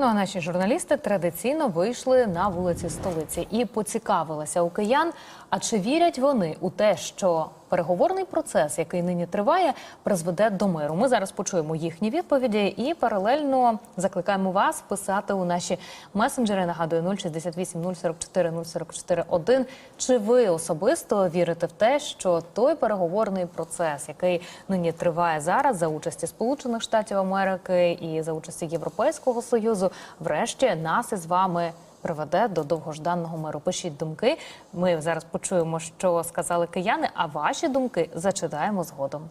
Ну а наші журналісти традиційно вийшли на вулиці столиці і поцікавилися у киян. А чи вірять вони у те, що переговорний процес, який нині триває, призведе до миру? Ми зараз почуємо їхні відповіді і паралельно закликаємо вас писати у наші месенджери. Нагадую 068 044 044 1. Чи ви особисто вірите в те, що той переговорний процес, який нині триває зараз за участі Сполучених Штатів Америки і за участі Європейського союзу, врешті нас із вами приведе до довгожданого миру? Пишіть думки. Ми зараз почуємо, що сказали кияни. А ваші думки зачитаємо згодом.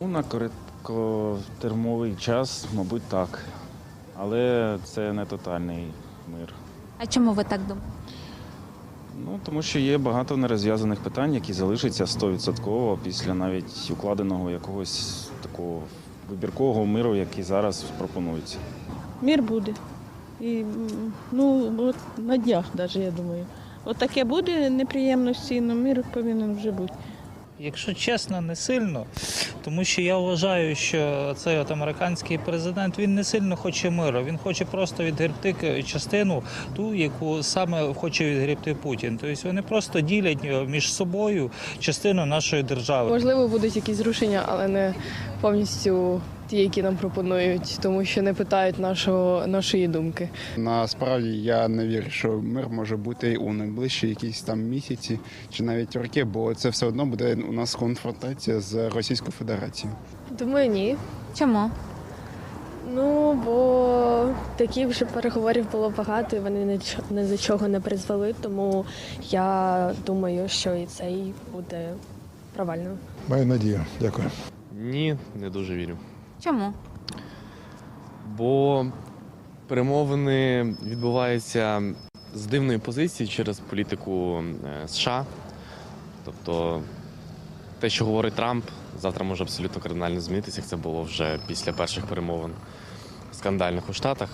На короткотермовий час, мабуть, так. Але це не тотальний мир. А чому ви так думаєте? Ну, тому що є багато нерозв'язаних питань, які залишаться 100% після навіть укладеного якогось такого вибіркового миру, який зараз пропонується. Мір буде. І ну, от на днях навіть, я думаю. От таке буде неприємності, але мир повинен вже бути. Якщо чесно, не сильно, тому що я вважаю, що цей от американський президент він не сильно хоче миру. Він хоче просто відгребти частину, ту, яку саме хоче відгребти Путін. Тобто вони просто ділять між собою частину нашої держави. Можливо, будуть якісь зрушення, але не повністю ті, які нам пропонують, тому що не питають нашого, нашої думки. Насправді я не вірю, що мир може бути у найближчі якісь там місяці чи навіть роки, бо це все одно буде у нас конфронтація з Російською Федерацією. Думаю, ні. Чому? Ну бо таких вже переговорів було багато, і вони ні до чого не призвели. Тому я думаю, що і цей буде провальним. Маю надію. Дякую. Ні, не дуже вірю. Чому? Бо перемовини відбуваються з дивної позиції через політику е, США. Тобто те, що говорить Трамп, завтра може абсолютно кардинально змінитися, як це було вже після перших перемовин скандальних у Штатах,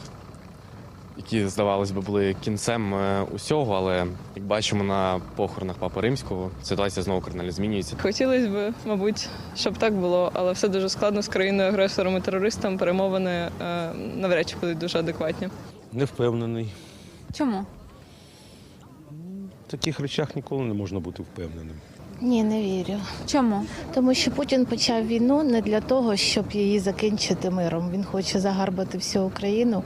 які, здавалось би, були кінцем е, усього, але як бачимо на похоронах Папи Римського, ситуація знову кардинально змінюється. Хотілося б, мабуть, щоб так було, але все дуже складно з країною агресором і терористом. Перемовини е, навряд чи будуть дуже адекватні. Не впевнений. Чому? В таких речах ніколи не можна бути впевненим. Ні, не вірю. Чому? Тому що Путін почав війну не для того, щоб її закінчити миром. Він хоче загарбати всю Україну,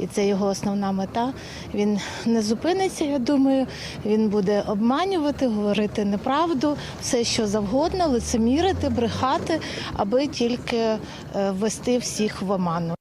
і це його основна мета. Він не зупиниться, я думаю. Він буде обманювати, говорити неправду, все що завгодно, лицемірити, брехати, аби тільки е, ввести всіх в оману.